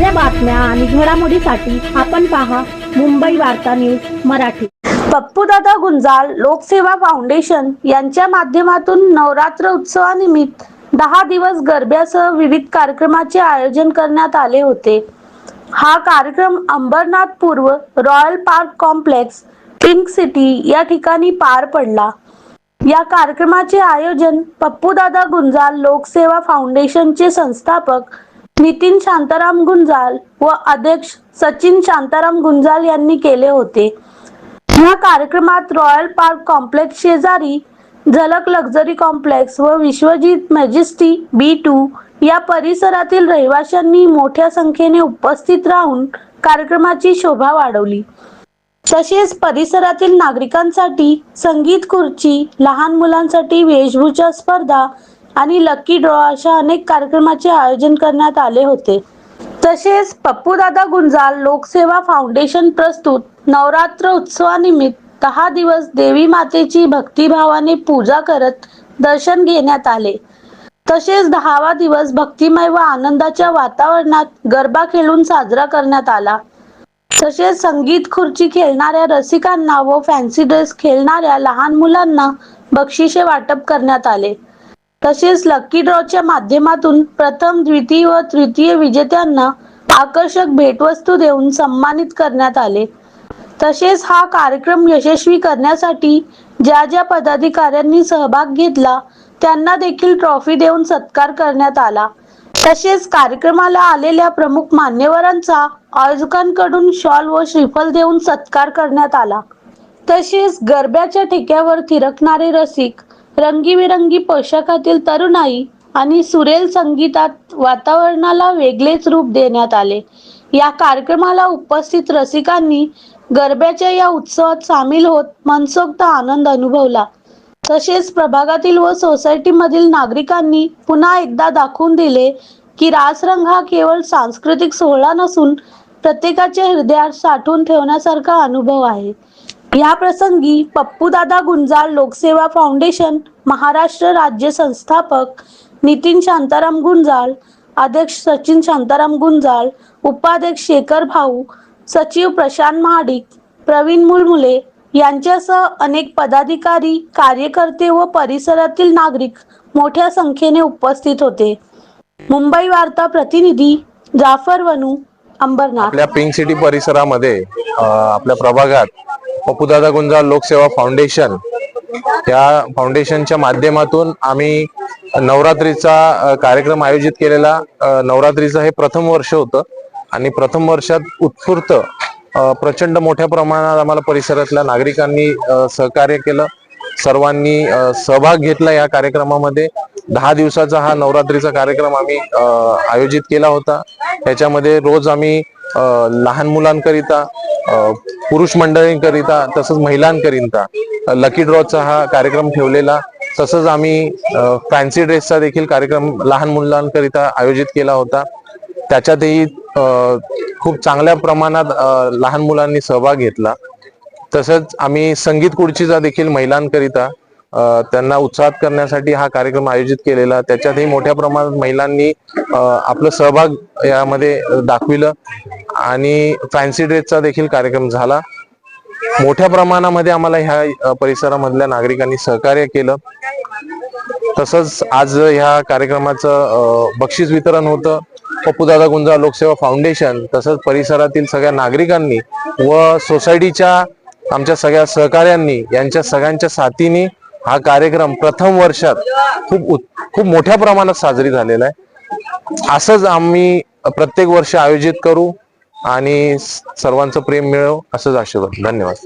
आणि घडामोडीसाठी आपण पहा मुंबई वार्ता न्यूज मराठी. पप्पूदादा गुंजाल लोकसेवा फाउंडेशन यांच्या माध्यमातून नवरात्र उत्सवानिमित्त दहा दिवस गरब्यासह विविध कार्यक्रमाचे आयोजन करण्यात आले होते. हा कार्यक्रम अंबरनाथ पूर्व royal park complex pink city या ठिकाणी पार पडला. या कार्यक्रमाचे आयोजन पप्पूदादा गुंजाल लोकसेवा फाउंडेशनचे संस्थापक नितीन शांताराम गुंजाल व अध्यक्ष सचिन शांताराम गुंजाल यांनी केले होते. या कार्यक्रमात रॉयल पार्क कॉम्प्लेक्स शेजारी झलक लक्झरी कॉम्प्लेक्स व विश्वजित मॅजेस्टी बी टू या परिसरातील रहिवाशांनी मोठ्या संख्येने उपस्थित राहून कार्यक्रमाची शोभा वाढवली. तसेच परिसरातील नागरिकांसाठी संगीत खुर्ची लहान मुलांसाठी वेशभूषा स्पर्धा आणि लकी ड्रॉ अशा अनेक कार्यक्रमाचे आयोजन करण्यात आले होते. तसेच पप्पूदादा गुंजाल लोकसेवा फाउंडेशन प्रस्तुत नवरात्र उत्सवानिमित्त दहा दिवस देवी मातेची भक्तिभावाने पूजा करत दर्शन घेण्यात आले. तसेच दहावा दिवस भक्तिमय व आनंदाच्या वातावरणात गरबा खेळून साजरा करण्यात आला. तसेच संगीत खुर्ची खेळणाऱ्या रसिकांना व फॅन्सी ड्रेस खेळणाऱ्या लहान मुलांना बक्षिसे वाटप करण्यात आले. तसेच लकी ड्रॉच्या माध्यमातून प्रथम द्वितीय व तृतीय विजेत्यांना आकर्षक भेटवस्तू देऊन सन्मानित करण्यात आले. तसेच हा कार्यक्रम यशस्वी करण्यासाठी ज्या ज्या पदाधिकाऱ्यांनी सहभाग घेतला त्यांना देखील ट्रॉफी देऊन सत्कार करण्यात आला. तसेच कार्यक्रमाला आलेल्या प्रमुख मान्यवरांचा आयोजकांकडून शॉल व श्रीफल देऊन सत्कार करण्यात आला. तसेच गरब्याच्या ठेक्यावर थिरकणारे रसिक रंगीबिरंगी पोशाखातील तरुणाई आणि सुरेल संगीतात वातावरणाला वेगळेच रूप देण्यात आले. या कार्यक्रमाला उपस्थित रसिकांनी गरब्याच्या या उत्सवात सामील होत मनसोक्त आनंद अनुभवला. तसेच प्रभागातील व सोसायटीमधील नागरिकांनी पुन्हा एकदा दाखवून दिले की रासरंग हा केवळ सांस्कृतिक सोहळा नसून प्रत्येकाच्या हृदयात साठवून ठेवण्यासारखा अनुभव आहे. या प्रसंगी पप्पूदादा गुंजाळ लोकसेवा फाउंडेशन महाराष्ट्र राज्य संस्थापक नितीन शांताराम गुंजाळ अध्यक्ष सचिन शांताराम गुंजाळ उपाध्यक्ष शेखर भाऊ सचिव प्रशांत महाडिक प्रवीण मुलमुले यांच्यासह अनेक पदाधिकारी कार्यकर्ते व परिसरातील नागरिक मोठ्या संख्येने उपस्थित होते. मुंबई वार्ता प्रतिनिधी जाफर वनू अंबरनाथ. आपल्या पिंक सिटी परिसरामध्ये आपल्या प्रभागात पप्पूदादा गुंजाळ लोकसेवा फाउंडेशन. या फाउंडेशनच्या माध्यमातून आम्ही नवरात्रीचा कार्यक्रम आयोजित केलेला. नवरात्रीचं हे प्रथम वर्ष होतं आणि प्रथम वर्षात उत्स्फूर्त प्रचंड मोठ्या प्रमाणात आम्हाला परिसरातल्या नागरिकांनी सहकार्य केलं. सर्वांनी सहभाग घेतला या कार्यक्रमामध्ये. दहा दिवसाचा हा नवरात्रीचा कार्यक्रम आम्ही आयोजित केला होता. त्याच्यामध्ये रोज आम्ही लहान मुलांकरिता पुरुष मंडळींकरिता तसंच महिलांकरिता लकी ड्रॉचा हा कार्यक्रम ठेवलेला. तसंच आम्ही फॅन्सी ड्रेसचा देखील कार्यक्रम लहान मुलांकरिता आयोजित केला होता. त्याच्यातही खूप चांगल्या प्रमाणात लहान मुलांनी सहभाग घेतला. तसंच आम्ही संगीत खुर्चीचा देखील महिलांकरिता त्यांना उत्साहित करण्यासाठी हा कार्यक्रम आयोजित केलेला. त्याच्यातही मोठ्या प्रमाणात महिलांनी आपलं सहभाग यामध्ये दाखविलं आणि फॅन्सी ड्रेसचा देखील कार्यक्रम झाला. मोठ्या प्रमाणामध्ये आम्हाला ह्या परिसरामधल्या नागरिकांनी सहकार्य केलं. तसंच आज ह्या कार्यक्रमाचं बक्षीस वितरण होतं. पप्पूदादा गुंजा लोकसेवा फाउंडेशन तसंच परिसरातील सगळ्या नागरिकांनी व सोसायटीच्या आमच्या सगळ्या सहकाऱ्यांनी यांच्या सगळ्यांच्या साथीने हा कार्यक्रम प्रथम वर्षात खूप खूप मोठ्या प्रमाणात साजरी झालेला आहे. असंच आम्ही प्रत्येक वर्ष आयोजित करू आणि सर्वांचं प्रेम मिळव असंच आशीर्वाद. धन्यवाद.